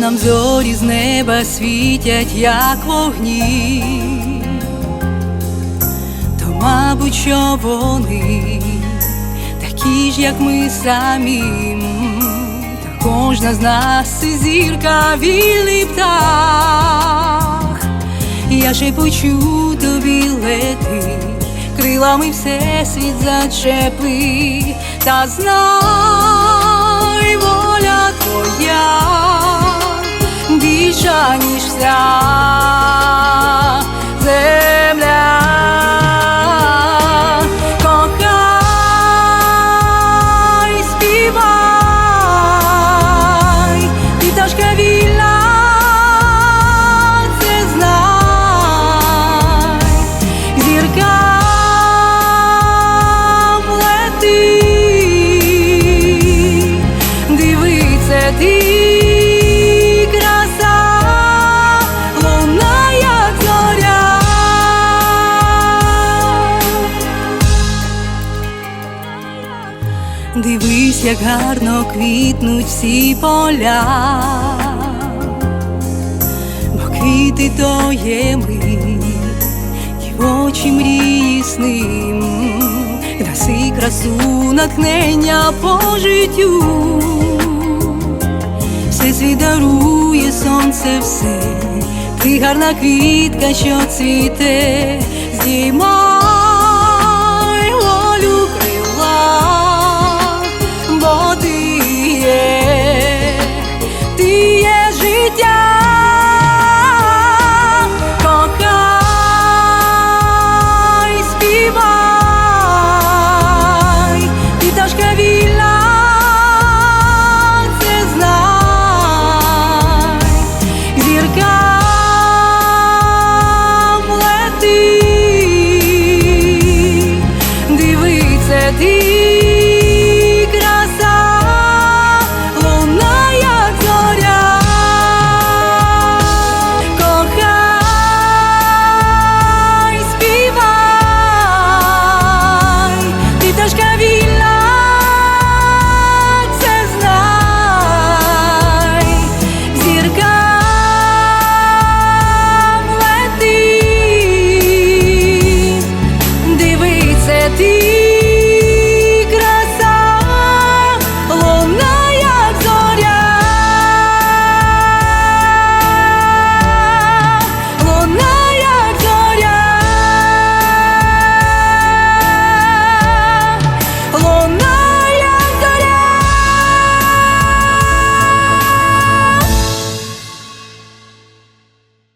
Нам зорі з неба світять, як вогні, то, мабуть, що вони такі ж, як ми самі, та кожна з нас це зірка вільний птах. Я шепочу тобі лети, крилами всесвіт зачепи, та знай, воля твоя ніж вся Дивись, як гарно квітнуть всі поля, бо квіти то є ми, і очі мрії сним, красу, натхнення по життю, все світ дарує сонце все, ти гарна квітка, що цвіте, здійма. 第一